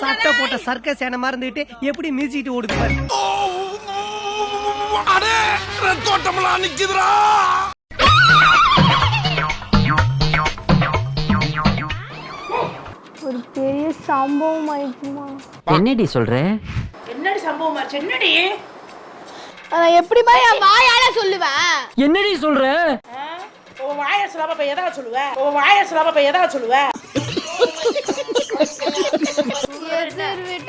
சட்டை போட்ட சர்க்கஸ் என மறந்துட்டு எப்படி மிதிச்சிட்டு ஓடுது பாரு. அடே ரத்தோட்டமெல்லாம் நிக்குதுடா. ஒரு பெரிய சம்பவம் ஆயிடுச்சுமா. என்னடி சொல்ற? என்னடி சம்பவம் ஆச்சு? என்னடி? எப்படிமா என் வாயால சொல்லுவேன் என்னடி சொல்ற? உன் வாயை சொல்லாம இப்ப எதாவது சொல்லுவ? உன் வாயை சொல்லாம இப்ப எதாவது சொல்லுவ?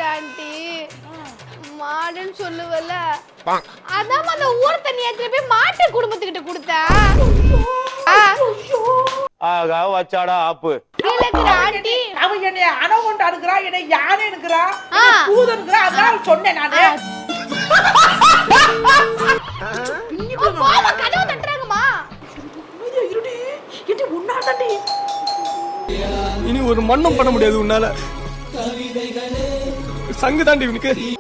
ஆண்டி மாடுன்னு சொல்லுவல அதான் அந்த ஊர் தண்ணி எடுத்துட்டு போய் மாட்டு குடும்பத்துக்கிட்ட கொடுத்தேன் ஆ, ஆகா வச்சாடா ஆப்பு. இருக்கிற ஆண்டி? அவன் என்னை அணவு கொண்டு அனுக்குறா என்னை யானை அனுக்குறா ஆ. பூதனுக்குறா அதான் சொன்னேன் நானு. கதவு தட்டுறாங்கம்மா. ஐயோ, இருடி. இடி உன்னாடி இனி ஒரு மண்ணும் பண்ண முடியாது உன்னால. சங்கு தாண்டி இவனுக்கு.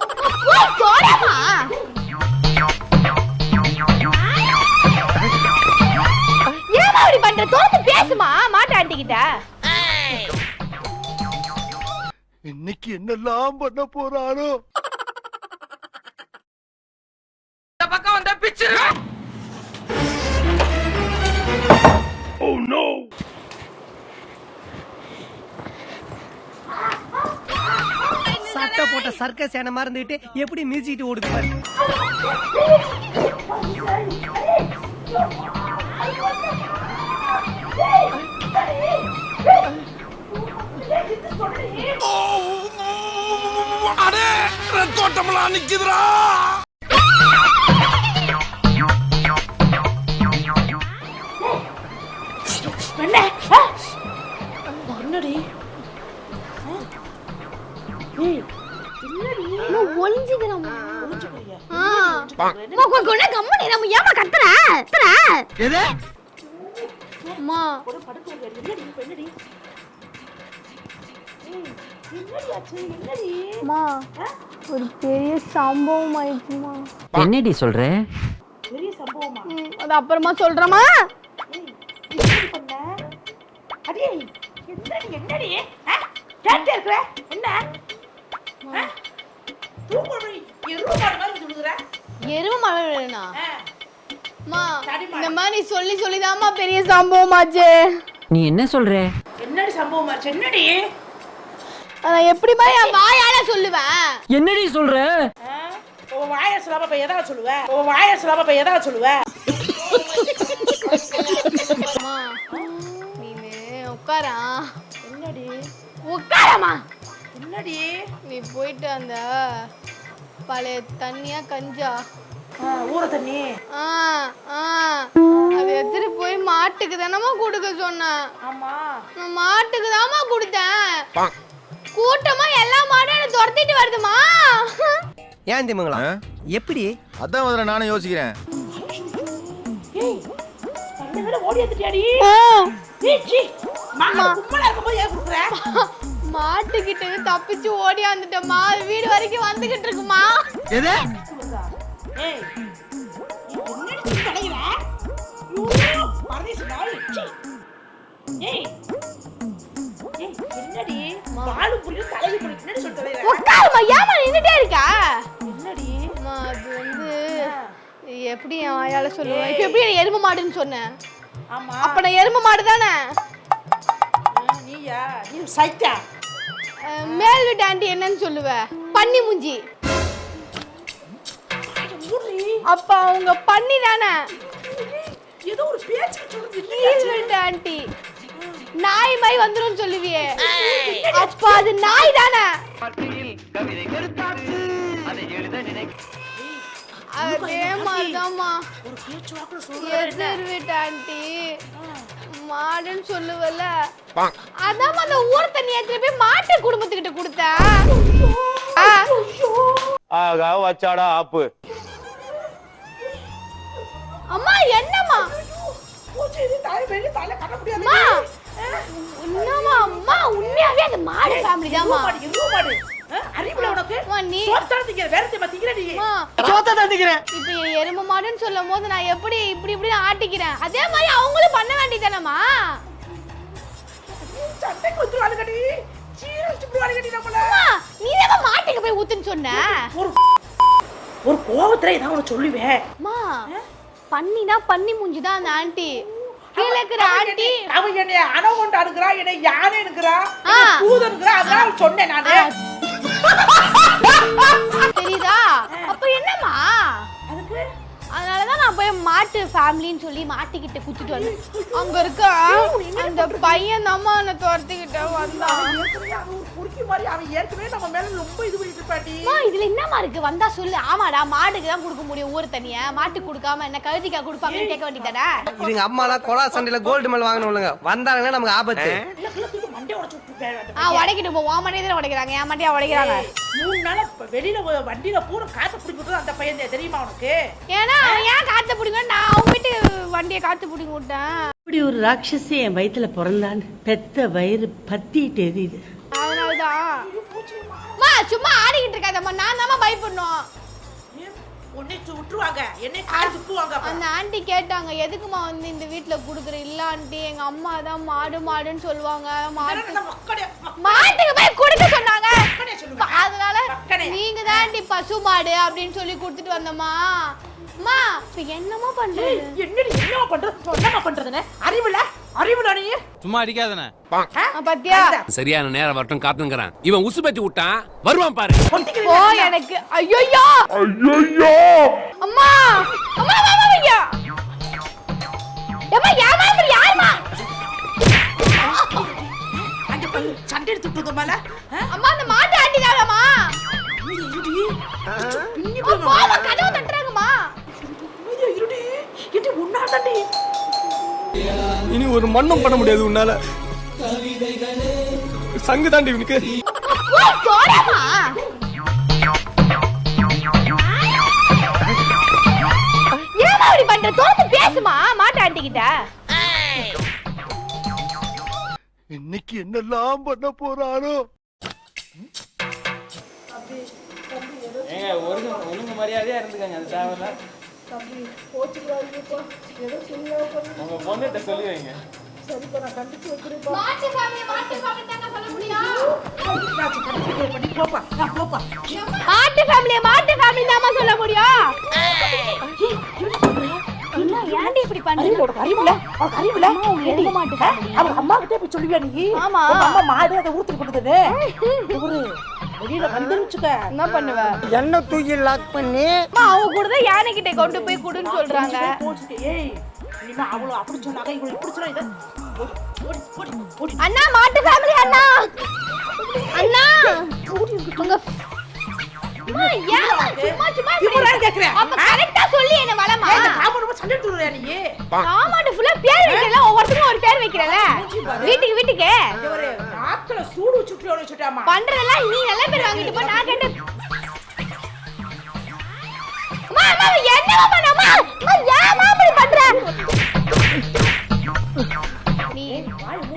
இன்னைக்கு என்னெல்லாம் பண்ண போறாரோ சட்டை போட்ட சர்க்கஸ் என மறந்துட்டு எப்படி மிதிச்சிட்டு ஓடுது பாரு. அடே ரத்தோட்டமெல்லாம் நிக்குதுடா. என்னடி அம்மா ஒரு பெரிய சம்பவம் ஆயிடுச்சுமா. என்னடி சொல்ற? பெரிய சம்பவமா அது அப்புறமா சொல்றேமா என்னடி? கேட்டே இருக்கிற என்ன எருவு சொல்லுகிற எருவு இந்த மாதிரி சொல்லி சொல்லிதாம்மா பெரிய சம்பவம் ஆச்சு. நீ என்ன சொல்ற? என்னடி சம்பவம் ஆச்சு? என்னடி? நான் எப்படிமா என் வாயால சொல்லுவேன் என்னடி சொல்ற? உன் வாயை சொல்லாம இப்ப எதாவது சொல்லுவ? உன் வாயை சொல்லாம இப்ப எதாவது சொல்லுவ? நீனு உட்காரா. என்னடி? உட்காரமா என்னடி? நீ போயிட்டு அந்த பழைய தண்ணியா கஞ்சா ஊற தண்ணி. ஆ ஆ. அது எடுத்துட்டு போய் மாட்டுக்கு தானம்மா கொடுக்க சொன்னேன் ஆமா. நான் மாட்டுக்கு தாம்மா கொடுத்தேன். கூட்டமா எல்லா மாடும் என்ன துரத்திட்டு வருதுமா ஏன் திமுங்களா? எப்படி? அதான் முதல்ல நானும் யோசிக்கிறேன். ஓடி வந்துட்டியாடி? மாட்டுக்கிட்ட தப்பிச்சு ஓடியாந்துட்டேம்மா அது வீடு வரைக்கும் வந்துகிட்டு இருக்குமா? என்னடி பாலு என்னடி உட்காருமா ஏமா நின்னுட்டே இருக்கா என்னடி அம்மா அது வந்து எப்படி என் வாயால சொல்லுவேன் இப்ப எப்படி நான் எருமை மாடுன்னு சொன்னேன் ஆமா அப்ப நான் எருமை மாடு தானே நீயா நீ சைத்தா மேல் வீட்டு ஆண்டி என்னன்னு சொல்லுவ பன்னி மூஞ்சி அப்ப அவங்க பன்னி தானே ஏதோ ஒரு பேச்சு சொல்லுது ஆண்டி. நாய் மாதிரி வந்துரும் சொல்லுவியே. அப்ப அது நாய் தானே அதே மாதிரிதாம்மா. எதிர் வீட்டு ஆண்டி. மாடுன்னு சொல்லுவல அதான் அந்த ஊர் தண்ணி எடுத்துட்டு போய் மாட்டு குடும்பத்துக்கிட்ட கொடுத்தேன். ஆ, ஆகா வச்சாடா ஆப்பு. என்னம்மா? என்னம்மா அம்மா உண்மையாவே அது மாடு ஃபேமிலி ஆ? அறிவுல உனக்கு? அம்மா, நீ சோத்தான திங்கிற வேற தெரியுமா திங்கிற நீ. அம்மா, சோத்த தந்துக்கிறேன் இப்ப என் எரும மாடுன்னு சொல்லும் போது நான் எப்படி இப்படி இப்படி ஆட்டிக்கிறேன். அதே மாதிரி அவங்களும் பண்ண வேண்டியதானம்மா சண்டைக்கு நீ தான் மாட்டுக்கு போய் ஊத்துன்னு சொன்ன. ஒரு ஒரு கோவத்துல ஏதாவது ஒண்ணு சொல்லுவேன் அம்மா. பண்ணினா பண்ணி மூஞ்சிதான் அந்த ஆண்டி. கீழே இருக்கிற ஆண்டி. அவன் என்னை அணவொண்டு அனுக்குறா என்னை யானை அனுக்குறா ஆ. பூத அனுக்குறா அதனால சொன்னேன் நானு. ஃபேமிலின்னு சொல்லி மாட்டிக்கிட்டு குத்திட்டு வந்தேன். அங்க இருக்க அந்த பையன் தாம்மா என்னை துரத்திக்கிட்ட வந்தான். பொறுக்கி மாதிரி அவன் ஏற்கனவே நம்ம மேல ரொம்ப இது பண்ணிட்டு அம்மா இதுல என்னம்மா இருக்கு? வந்தா சொல்லு. ஆமாடா மாடுக்கு தான் கொடுக்க முடியும் ஊர் தண்ணிய மாட்டுக்கு கொடுக்காம என்ன கழுதிக்கா கொடுப்பாங்கன்னு கேட்க வேண்டியதானே இதுங்க அம்மாலாம் கொலா சண்டையில கோல்டு மெடல் வாங்கணும்லங்க வந்தாங்கன்னா நமக்கு ஆபத்து. மண்டை உடைச்சு ஆ உடைக்கிட்டு போ உன் தான் உடைக்கிறாங்க. என் மண்டையா உடைக்கிறாங்க. மூணு நாளா இப்ப வெளியில வ- வண்டியில பூரா காசை பிடிக்கிட்டு அந்த பையன் தான், தெரியுமா உனக்கு? ஏன்னா அவன் ஏன் காத்து பிடிக்கும் நான் அவங்க வீட்டு வண்டியை காத்து பிடிங்க விட்டேன். இப்படி ஒரு ராட்சசி என் வயித்துல பிறந்தான்னு பெத்த வயிறு பத்திட்டு எரியுது. அதனாலதான். அம்மா சும்மா ஆடிக்கிட்டு இருக்காதம்மா நான் தாம்மா பயப்படணும். உன்னை விட்டுருவாங்க. என்னை கால் துப்புவாங்க. அந்த ஆண்டி கேட்டாங்க எதுக்குமா வந்து இந்த வீட்ல குடுக்குற? இல்ல ஆண்டி எங்க அம்மா தான் மாடு மாடுன்னு சொல்லுவாங்க. மாட்டுக்கு போய் கொடுக்க சொன்னாங்க. அதனால. நீங்க தான் ஆண்டி பசு மாடு அப்படின்னு சொல்லி கொடுத்துட்டு வந்தம்மா. அம்மா இப்ப என்னமா பண்றது? என்னடி என்னமா பண்றது? என்னமா பண்றதுன்னு? அறிவுல? அறிவுல நீ? சும்மா அடிக்காதனே பாத்தியா? சரியான நேரம் வரட்டும் காத்துங்கிறான் இவன் உசு பத்தி விட்டான் வருவான் பாரு. ஓ எனக்கு. ஐயோ ஐயோ அம்மா! அம்மா அம்மா ஐயா ஏம்மா ஏமா யாருமா அங்க பாரு, சண்டை எடுத்துட்டு இருந்த மேல? அம்மா அந்த மாட்டு ஆண்டி தானம்மா இருடி பின்னி போமா கதவு இனி ஒரு மண்ணும் பண்ண முடியாது உன்னால. சங்கு தாண்டி இவனுக்கு இன்னைக்கு என்னெல்லாம் பண்ண போறாரோ? ஒழுங்கு மரியாதையா இருந்துக்கங்க அது தேவையில்ல. உங்க பொண்ணுகிட்ட சொல்லி வைங்க. மாட்டு ஃபேமிலி மாட்டு ஃபேமிலி தாங்க சொல்ல முடியும். மாட்டு ஃபேமிலி மாட்டு ஃபேமிலி தாமா சொல்ல முடியும். என்ன ஏன்டி இப்படி பண்றீங்க உனக்கு அறிவுல? உனக்கு அறிவுல? எரும மாட்டு family. அவங்க அம்மா கிட்டே போய் சொல்லுவியா நீ? ஆமா. அம்மா மாடு அதை ஊத்தி கொடுத்தது வெளியில வந்துருச்சுக்க. என்ன பண்ணுவ? என்ன தூக்கி லாக் பண்ணி. அம்மா அவங்க கூட தான் யானை கிட்ட கொண்டு போய் குடுன்னு சொல்றாங்க. அவளும் அப்படி சொன்னாங்க இவಳು இப்படி சொன்னா இதை ஓடி ஓடி ஓடி ஓடி அண்ணா மாட்டு ஃபேமிலி அண்ணா. அண்ணா. உங்க சும்மா சும்மா கேக்குறேன். அப்ப கரெக்டா சொல்லி என்ன வளமா? ரொம்ப சண்டை எடுத்துடுறியா நீ? ஆமாண்டு வைக்கிறல வீட்டுக்கு வீட்டுக்கு. நாக்குல சூடு வச்சுட்டாமா பண்றதெல்லாம் நீ நல்ல பேர் வாங்கிட்டு போ நான் கேட்டு அம்மா அம்மா என்னமா பண்ண? அம்மா அம்மா ஏம்மா இப்படி பண்ற? நீ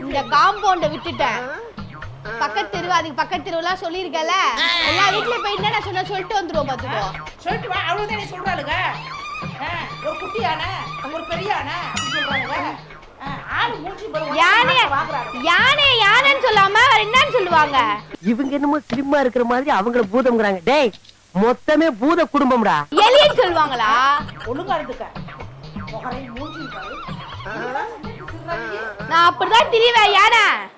இந்த காம்பவுண்ட விட்டுட்ட. பக்கத்து தெரு அதுக்கு பக்கத்து தெருவெல்லாம் சொல்லியிருக்கல. எல்லா வீட்லயும் போயிட்டு நான் சொன்ன சொல்லிட்டு வந்துருவோம் பாத்துக்கோ. சொல்லிட்டு வா. அவ்வளவுதான் நீ சொல்றாளுங்க. ஆ, ஒரு குட்டி யானை ஒரு பெரிய யானை அப்படி சொல்றாளுங்க. ஆ, ஆளு மூஞ்சி பாரு, யானை. யானை யானைன்னு சொல்லாம வேற என்னன்னு சொல்லுவாங்க? இவங்க என்னமோ ஸ்லிம்மா இருக்கிற மாதிரி அவங்கள பூதம்ங்கிறாங்க. டேய் மொத்தமே பூத குடும்பம்டா. எலின்னு சொல்லுவாங்களா? ஒழுங்கா இருந்துக்க. முகரை மூஞ்சி பாரு நான் அப்படிதான் திரிவேன் யானை.